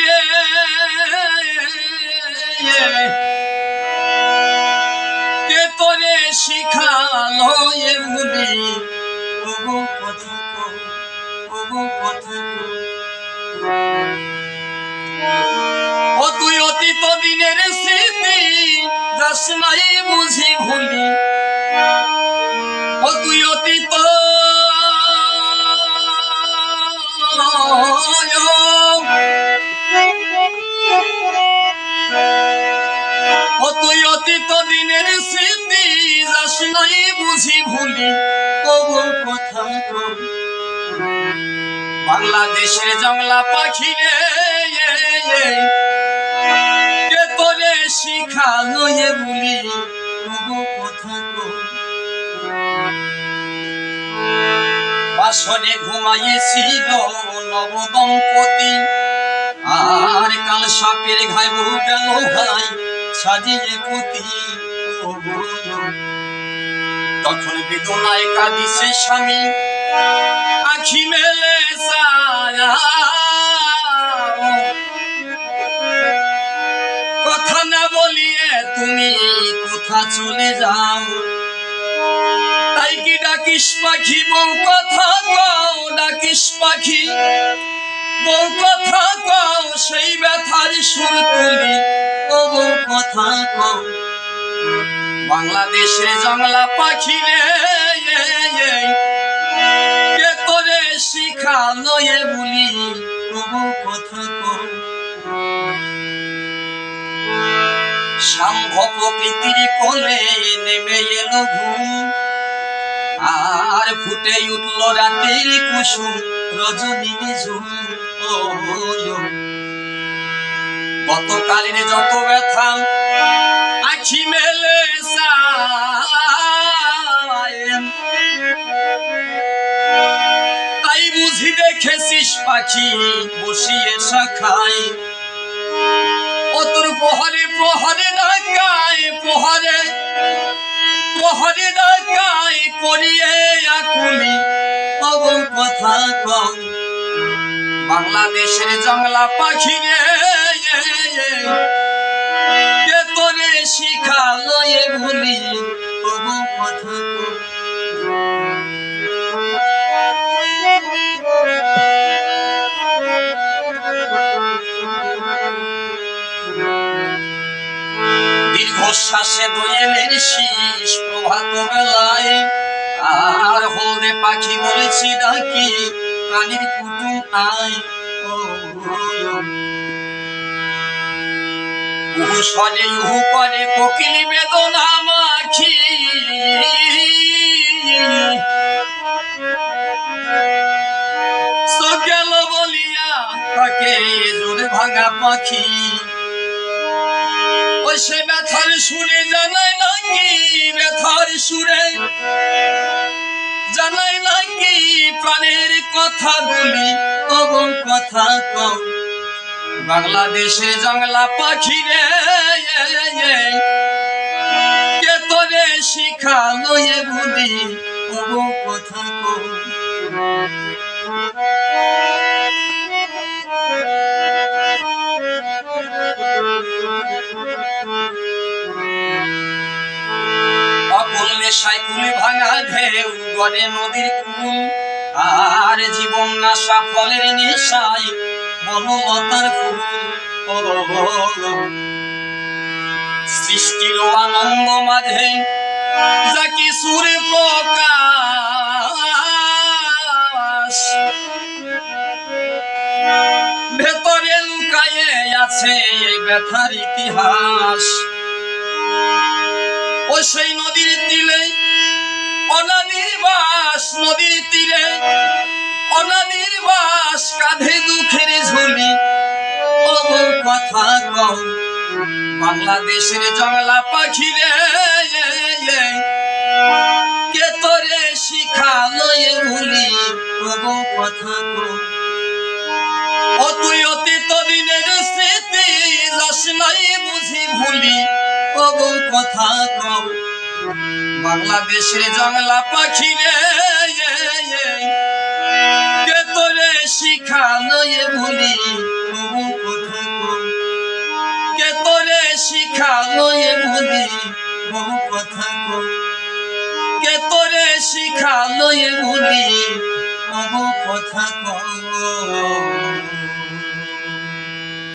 রে কে তোরে শিখালো এ ওগো কথা ওগো কথা ও তুই দিনের স্মৃতি যাস বুঝি ভুলি। ও তুই দিনের স্মৃতি যাস নাই বুঝি ভুলি ওগো কথা। বাংলাদেশের জংলা পাখি রে কে তোরে শিখালো এ বলি ওগো কথা কও। বাসরে ঘুমাইয়েছিল নবদম্পতি, আর কাল সাপের ঘাই বহু গেল ভাই সাজিয়ে তখন বেদনায় কাঁদিছে স্বামী আখি মেলে কথা না বলিয়ে তুমি কোথা চলে যাও? তাই কি ডাকিস পাখি বউ? কথা কও, ডাকিস পাখি। বউ কথা কও, সেই ব্যথার সুর তুলি ও বউ কথা কও। বাংলাদেশে জংলা পাখি রে কে তোরে শিখালো এ বলি বউ কথা কও। সাম্ভ প্রকৃতির কোলে নেমে এলো ঘুম, আর ফুটে উঠল রাতের কুসুম। রজনী ঝুম ও ও। যত ব্যথা, আখি মেলে তাই বুঝি দেখেছিস পাখি বসিয়ে শাখায়। ও তোর প্রহরে প্রহরে ডাকায় প্রহরে প্রহরে ডাকায় করিয়ে আকুলি। অব কথা কম। বাংলাদেশের জংলা পাখি রে কে তোরে শিখালো এ ভুলি? অব কথা দীর্ঘশ্বাসে দোয়েলের শীষ প্রভাত বেলায় আর হলদে পাখি বলেছি ডাকি প্রাণীর কুটুম আয় ও উহু সরে উহু করে কোকিলি বেদনা মাখি। সকেল বলিয়া তাকে জোরে ভাঙা পাখি। সে ব্যথার সুরে জানাই নাকি ব্যথার সুরে? জানাই নাকি প্রাণের কথা বলি? অবং কথা কম বাংলাদেশে জংলা পাখি রে কে তোরে শিখালো এ বলি অবং কথা কম অকুল নেশায় কুলে ভাঙা ঢেউ গড়ে নদীর কুল। আর জীবন নাশা ফলের নেশায় বনলতার ফুল। সৃষ্টির আনন্দ মাঝে যাকে সুরে প্রকাশ। ভেতরে লুকায়ে আছে এই ব্যথার ইতিহাস। ও সেই নদীর তীরে অনাদির বাস নদীর তীরে অনাদির বাস কাঁধে দুঃখের ঝুলি। ও কথা কম বাংলাদেশের জংলা পাখি রে, কে তোরে শিখালো এ ভুলি? গো কথা কম ও তুই অতীত দিনের স্মৃতি যাস নাই বুঝি ভুলি। গো কথা কম বাংলাদেশের জংলা পাখি রে কে তোরে শিখানো এ ভুলি তবু কথা কও। কে তোরে শিখানো এ ভুলি বহু কথা কও। কে তোরে ভুলি বহু কথা